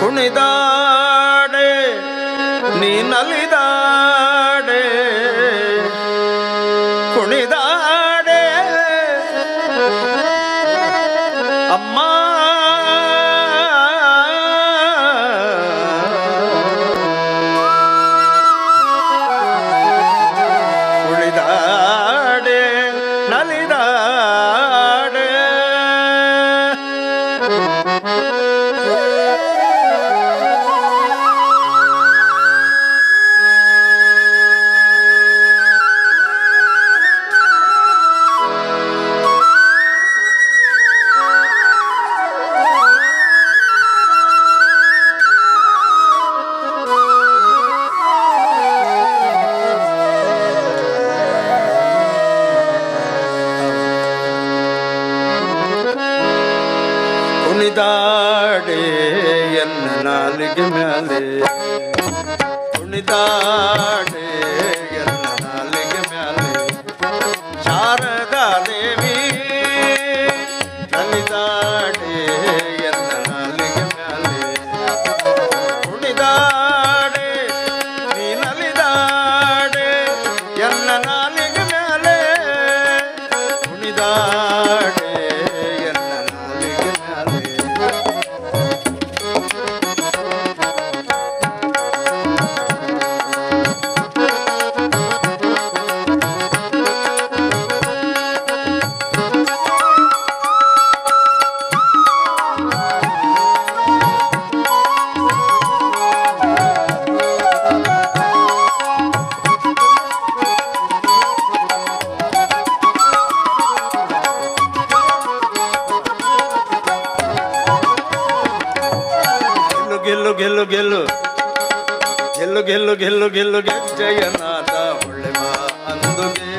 ಕುಣಿದಾಡೆ ನೀ ನಲಿದಾಡೆ ಕುಣಿದಾಡೆ ಅಮ್ಮ ಕುಣಿದಾಡೆ ನಲಿದಾಡೆ துணிதாடே என்ன நாளைக்கு மேலே. துணிதாடே என்ன நாளைக்கு மேலே. சாரதா தேவி தனிதாடே என்ன நாளைக்கு மேலே. துணிதாடே நீ நலிதாடே என்ன நாளைக்கு மேலே. துணிதாடே ಗೆಲ್ಲು ಗೆಲ್ಲು ಗೆಲ್ಲು ಗೆಲ್ಲು ಗೆಲ್ಲು ಗೆಲ್ಲು ಗೆಲ್ಲು ಗೆಜ್ಜೆಯನಾದ ಒಳ್ಳೆ ಮಾ ಅಂದುಗೆ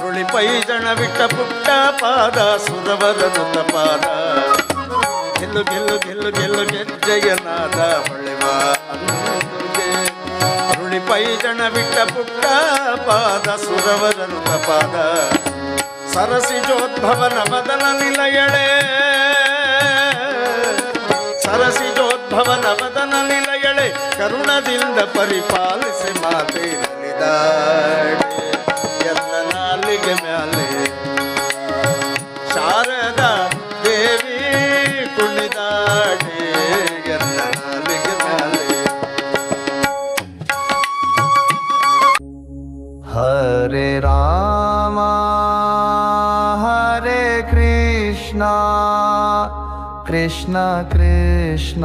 ರುಳಿ ಪೈಜಣ ಬಿಟ್ಟ ಪುಟ್ಟ ಪಾದ ಸುರವರನುತ ಪಾದ ಗೆಲ್ಲು ಗೆಲ್ಲು ಗೆಲ್ಲು ಗೆಲ್ಲು ಗೆಜ್ಜೆಯನಾದ ಒಳ್ಳೆ ಮಾ ಅಂದುಗೆ ರುಳಿ ಪೈಜಣ ಬಿಟ್ಟ ಪುಟ್ಟ ಪಾದ ಸುರವರನುತ ಪಾದ ಸರಸಿಜೋದ್ಭವನ ಮದನ ನಿಲಯಳೆ ನಿಲಯಳೆ ಕರುಣದಿಂದ ಪರಿಪಾಲಿಸಿ ಮಾತೆ ನಲಿದಾಡೆ ಎಲ್ಲ ನಾಲಿಗೆ ಮ್ಯಾಲೆ ಶಾರದಾ ದೇವಿ ಕುಣಿದಾಡೆ ಎಲ್ಲ ನಾಲಿಗೆ ಮ್ಯಾಲೆ हरे राम हरे कृष्णा कृष्ण कृष्ण